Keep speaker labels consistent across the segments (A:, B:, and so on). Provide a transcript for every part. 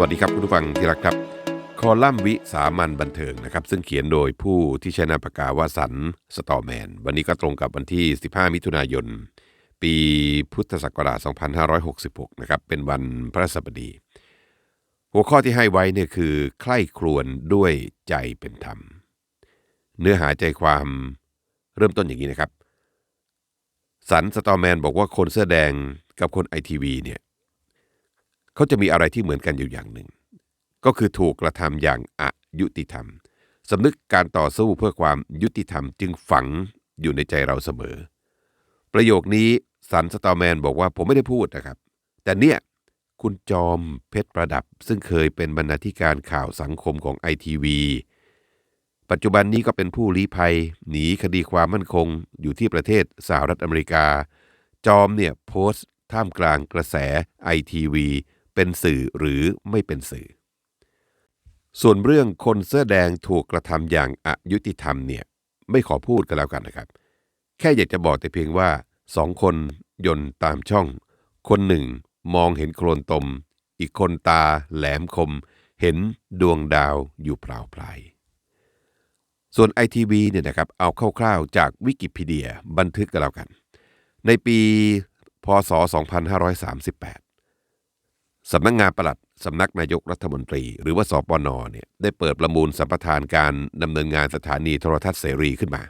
A: วัสดีครับคุณผู้ฟังที่รักครับ คอลัมน์วิสามันบันเทิงนะครับ ซึ่งเขียนโดยผู้ที่ใช้นามปากกาว่าสันสตอแมน วันนี้ก็ตรงกับวันที่ 15 มิถุนายน ปีพุทธศักราช 2566 นะครับ เป็นวันพระศัสบดี หัวข้อที่ให้ไว้เนี่ยคือใคร่ครวญด้วยใจเป็นธรรม เนื้อหาใจความเริ่มต้นอย่างนี้นะครับ สันสตอแมนบอกว่าคนเสื้อแดงกับคนไอทีวีเนี่ย เขาจะมีอะไรที่เหมือนกันอยู่อย่างหนึ่ง ก็คือถูกกระทำอย่างอายุติธรรมสำนึกการต่อสู้เพื่อความยุติธรรมจึงฝังอยู่ในใจเราเสมอ ประโยคนี้สันสตอแมนบอกว่าผมไม่ได้พูดนะครับ แต่เนี่ยคุณจอมเพชรประดับ ซึ่งเคยเป็นบรรณาธิการข่าวสังคมของไอทีวีปัจจุบันนี้ก็เป็นผู้ลี้ภัย หนีคดีความมั่นคง อยู่ที่ประเทศสหรัฐอเมริกา จอมเนี่ยโพสต์ท่ามกลางกระแสไอทีวี เป็นสื่อหรือไม่เป็นสื่อ ส่วนเรื่องคนเสื้อแดงถูกกระทำอย่างอายุติธรรมเนี่ยไม่ขอพูดกันแล้วกันนะครับ แค่อยากจะบอกแต่เพียงว่าสองคนยนต์ตามช่อง คนหนึ่งมองเห็นโคลนตม อีกคนตาแหลมคม เห็นดวงดาวอยู่เปล่าปลายส่วน ITV เนี่ยนะครับเอาคร่าวๆจากวิกิพีเดียบันทึกกันแล้วกัน ในปีพศ 2538 สำนักงงานปลัดสำนักนายกรัฐมนตรี หรือว่าสปนเนี่ยได้เปิดประมูลสัมปทานการดำเนินงานสถานีโทรทัศน์เสรีขึ้นมา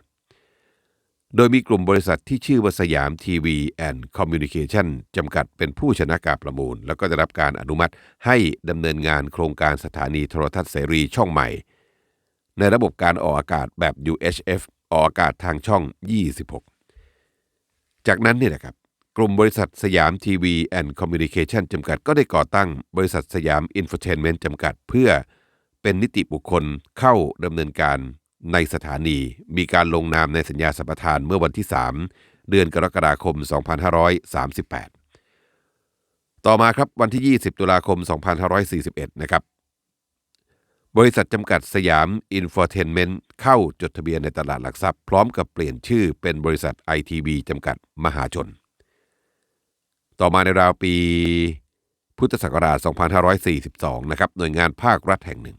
A: โดยมีกลุ่มบริษัทที่ชื่อว่าสยามทีวีแอนด์คอมมิวนิเคชันจำกัดเป็นผู้ชนะการประมูล แล้วก็ได้รับการอนุมัติให้ดำเนินงานโครงการสถานีโทรทัศน์เสรีช่องใหม่ ในระบบการออกอากาศแบบ UHF ออกอากาศทางช่อง 26 จากนั้นเนี่ยนะครับ กลุ่มบริษัทสยามทีวีแอนด์คอมมิวนิเคชันจำกัดก็ได้ก่อตั้งบริษัทสยามอินโฟเทนเมนต์จำกัด เพื่อเป็นนิติบุคคลเข้าดำเนินการในสถานี มีการลงนามในสัญญาสัมปทานเมื่อวันที่ 3 เดือนกรกฎาคม 2538 ต่อมาครับวันที่ 20 ตุลาคม 2541 นะครับ บริษัทจำกัดสยามอินฟเทนเมนต์เข้าจดทะเบียนในตลาดหลักทรัพย์พร้อมกับเปลี่ยนชื่อเป็นบริษัทไอทีวีจำกัดมหาชน ต่อมาในราวปี พุทธศักราช 2542 นะครับหน่วยงานภาครัฐแห่งหนึ่ง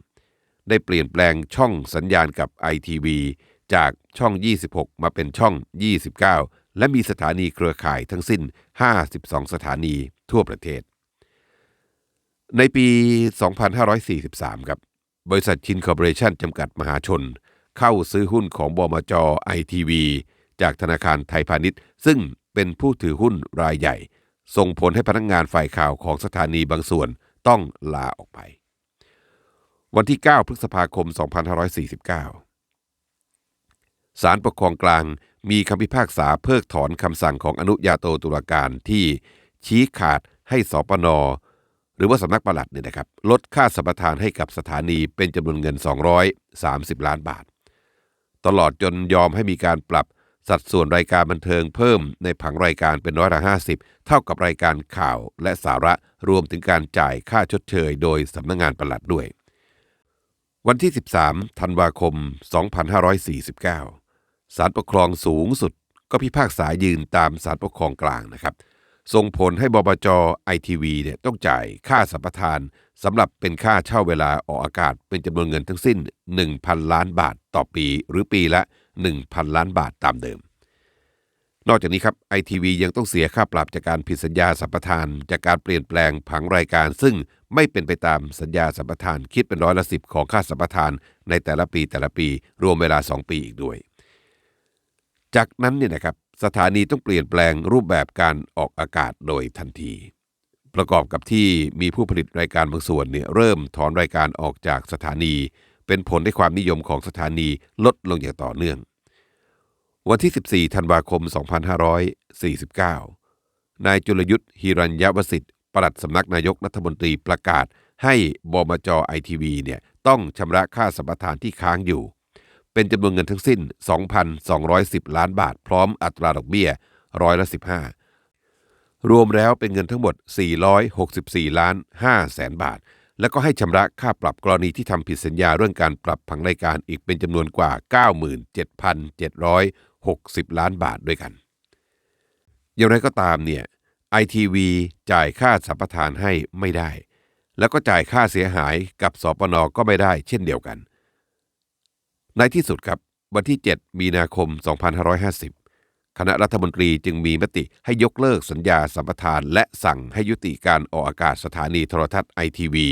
A: ได้เปลี่ยนแปลงช่องสัญญาณกับ ITV จากช่อง 26 มาเป็นช่อง 29 และมีสถานีเครือข่ายทั้งสิ้น 52 สถานีทั่วประเทศ ในปี 2543 ครับ บริษัทชินคอร์ปอเรชั่นจำกัดมหาชน เข้าซื้อหุ้นของบมจไอทีวีจากธนาคารไทยพาณิชย์ ซึ่งเป็นผู้ถือหุ้นรายใหญ่ ส่งผลให้พนักงานฝ่ายข่าวของสถานีบางส่วนต้องลาออกไป วันที่ 9 พฤษภาคม 2549 ศาลปกครองกลางมีคำพิพากษาเพิกถอนคำสั่งของอนุญาโตตุลาการที่ชี้ขาดให้สปนหรือว่าสำนักปลัดเนี่ยนะครับลดค่าสัมปทานให้กับสถานีเป็นจำนวนเงิน 230 ล้านบาท ตลอดจนยอมให้มีการปรับ สัดส่วนรายการบันเทิงเพิ่มในผังรายการเป็นร้อยละห้าสิบเท่ากับรายการข่าวและสาระรวมถึงการจ่ายค่าชดเชยโดยสำนักงงานปลัดด้วย วันที่ 13 ธันวาคม 2549 ศาลปกครองสูงสุดก็พิพากษายืนตามศาลปกครองกลางนะครับ ส่งผลให้บบจไอทีวีเนี่ยต้องจ่ายค่าสัมปทานสำหรับเป็นค่าเช่าเวลาออกอากาศเป็นจำนวนเงินทั้งสิ้น 1,000 ล้านบาทต่อปีหรือปีละ 1,000 ล้านบาทตามเดิม นอกจากนี้ครับไอทีวียังต้องเสียค่าปรับจากการผิดสัญญาสัมปทาน จากการเปลี่ยนแปลงผังรายการ ซึ่งไม่เป็นไปตามสัญญาสัมปทานคิดเป็นร้อยละสิบของค่าสัมปทานในแต่ละปีแต่ละปีรวมเวลา 2 ปีอีกด้วย จากนั้นเนี่ยนะครับ สถานีต้องเปลี่ยนแปลงรูปแบบการออกอากาศโดยทันที ประกอบกับที่มีผู้ผลิตรายการบางส่วนเนี่ยเริ่มถอนรายการออกจากสถานี เป็นผลให้ความนิยมของสถานีลดลงอย่างต่อเนื่อง วันที่ 14 ธันวาคม 2549 นายจุลยุทธ์ฮิรัญยวสิทธิ์ปลัดสำนักนายกรัฐมนตรีประกาศให้บมจไอทีวีเนี่ยต้องชำระค่าสัมปทานที่ค้างอยู่ เป็นจำนวนเงินทั้งสิ้น 2,210 ล้านบาท พร้อมอัตราดอกเบี้ยร้อยละ 15 รวมแล้วเป็นเงินทั้งหมด 464 ล้าน5แสนบาท แล้วก็ให้ชำระค่าปรับกรณีที่ทำผิดสัญญาเรื่องการปรับผังรายการอีกเป็นจำนวนกว่า 97,760 ล้านบาทด้วยกัน อย่างไรก็ตามเนี่ย ITV จ่ายค่าสัมปทานให้ไม่ได้ แล้วก็จ่ายค่าเสียหายกับสปนก็ไม่ได้เช่นเดียวกัน ในที่สุดครับวันที่ 7 มีนาคม 2550 คณะรัฐมนตรีจึงมีมติให้ยกเลิกสัญญาสัมปทาน และสั่งให้ยุติการออกอากาศสถานีโทรทัศน์ไอทีวี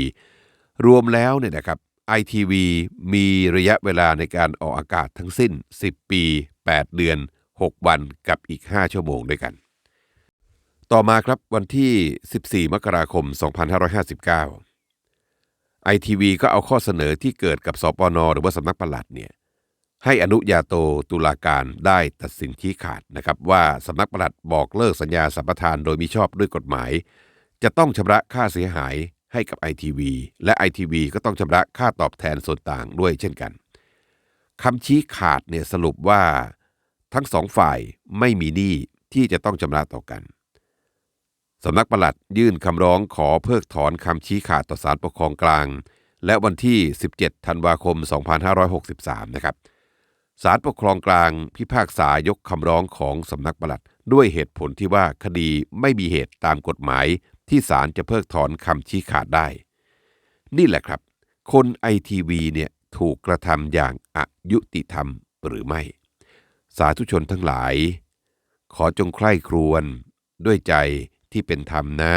A: รวมแล้วเนี่ยนะครับไอทีวีมีระยะเวลาในการออกอากาศทั้งสิ้น 10 ปี 8 เดือน 6 วันกับอีก 5 ชั่วโมงด้วยกัน ต่อมาครับวันที่ 14 มกราคม 2559 ไอทีวีก็เอาข้อเสนอที่เกิดกับสปนหรือว่าสำนักปลัดเนี่ยให้อนุญาโตตุลาการได้ตัดสินชี้ขาดนะครับว่าสำนักปลัดบอกเลิกสัญญาสัมปทานโดยมิชอบด้วยกฎหมาย จะต้องชำระค่าเสียหายให้กับไอทีวีและไอทีวีก็ต้องชำระค่าตอบแทนส่วนต่างด้วยเช่นกันคำชี้ขาดเนี่ยสรุปว่าทั้งสองฝ่ายไม่มีหนี้ที่จะต้องชำระต่อกัน สำนักปลัดยื่นคำร้องขอเพิกถอนคำชี้ขาดต่อศาลปกครองกลาง และวันที่ 17 ธันวาคม 2563 นะครับศาลปกครองกลางพิพากษายกคำร้องของสำนักปลัด ด้วยเหตุผลที่ว่าคดีไม่มีเหตุตามกฎหมาย ที่ศาลจะเพิกถอนคำชี้ขาดได้ นี่แหละครับ คนไอทีวีเนี่ยถูกกระทำอย่างอายุติธรรมหรือไม่ สาธุชนทั้งหลาย ขอจงใคร่ครวญด้วยใจ ที่เป็นธรรมนะ